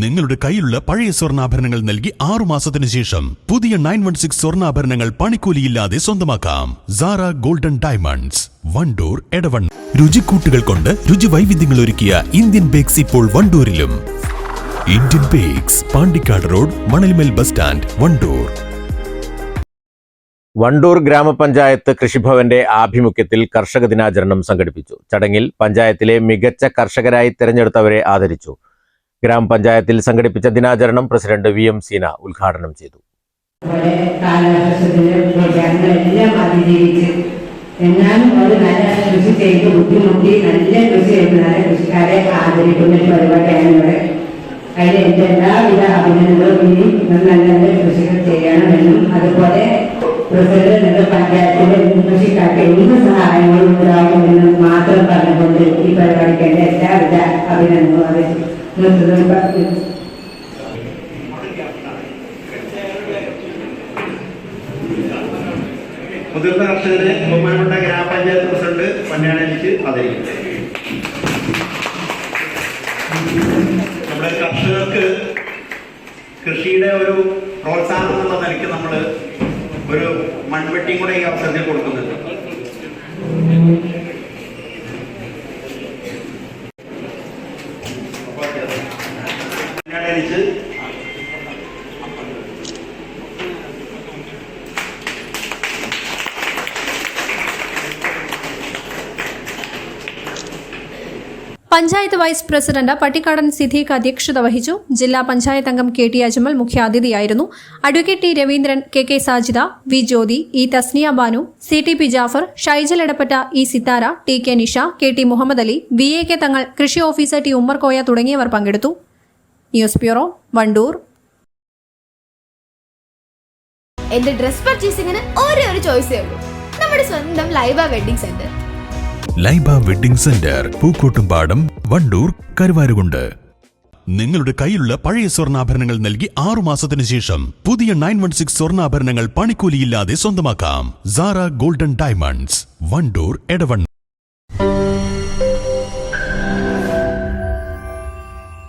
നിങ്ങളുടെ കയ്യിലുള്ള പഴയ സ്വർണാഭരണങ്ങൾ നൽകി ആറു മാസത്തിന് ശേഷം പുതിയ നയൻ വൺ സിക്സ് സ്വർണാഭരണങ്ങൾ പണിക്കൂലിയില്ലാതെ സ്വന്തമാക്കാം. സാറ ഗോൾഡൻ ഡയമണ്ട്സ് വണ്ടൂർ എടവൺ രുചിക്കൂട്ടുകൾ കൊണ്ട് രുചി വൈവിധ്യങ്ങൾ ഒരുക്കിയ ഇന്ത്യൻ ബേക്സ് ഇപ്പോൾ വണ്ടൂരിലും. Indian bakes Pandikkad road Manalmel bus stand Wandoor. Wandoor ഗ്രാമപഞ്ചായത്ത് കൃഷിഭവന്റെ ആഭിമുഖ്യത്തിൽ കർഷക ദിനാചരണം സംഘടിപ്പിച്ചു. ചടങ്ങിൽ പഞ്ചായത്തിലെ മികച്ച കർഷകരായി തിരഞ്ഞെടുത്തവരെ ആദരിച്ചു. ഗ്രാമപഞ്ചായത്തിൽ സംഘടിപ്പിച്ച ദിനാചരണം പ്രസിഡന്റ് വി എം സീന ഉദ്ഘാടനം ചെയ്തു. അതുപോലെ പ്രസിഡന്റ് കൃഷിക്കാർക്ക് എന്ത് സഹായങ്ങളും ഉണ്ടാകുമെന്നും മാത്രം പറഞ്ഞുകൊണ്ട് ഈ പരിപാടിക്ക് എല്ലാവിധ മുതിർന്ന കർഷകരെ ബഹുമാനപ്പെട്ട ഗ്രാമപഞ്ചായത്ത് പ്രസിഡന്റ് പൊന്നാണിക്ക് ആദരിക്കും നമ്മുടെ കർഷകർക്ക് കൃഷിയുടെ ഒരു പ്രോത്സാഹനം എന്നുള്ള നിലയ്ക്ക് നമ്മൾ ഒരു മൺവെട്ടിയും കൂടെ ഈ അവസരത്തിൽ കൊടുക്കുന്നുണ്ട്. 你好，李子。പഞ്ചായത്ത് വൈസ് പ്രസിഡന്റ് പട്ടിക്കാടൻ സിദ്ദീഖ് അധ്യക്ഷത വഹിച്ചു. ജില്ലാ പഞ്ചായത്ത് അംഗം K T Ajmal മുഖ്യാതിഥിയായിരുന്നു. Advocate T Raveendran K K Sajida V Jyothi E Thasniya Banu C T P Jafar Shyjal Edappatta E Sithara T K Nisha K T Muhammad Ali V A K Thangal കൃഷി officer T Ummerkoya തുടങ്ങിയവർ പങ്കെടുത്തു. News bureau Wandoor. എന്റെ dress പർച്ചേസിംഗിന് ഒരേ ഒരു ചോയ്സേ ഉള്ളൂ. നമ്മുടെ സ്വന്തം Laiba wedding centre. Laiba wedding centre Pookkottumpadam Wandoor Karuvarakundu. നിങ്ങളുടെ കയ്യിലുള്ള പഴയ സ്വർണാഭരണങ്ങൾ നൽകി ആറു മാസത്തിന് ശേഷം പുതിയ നയൻ വൺ സിക്സ് സ്വർണാഭരണങ്ങൾ പണിക്കൂലിയില്ലാതെ സ്വന്തമാക്കാം. Sara golden diamonds Wandoor എടവൺ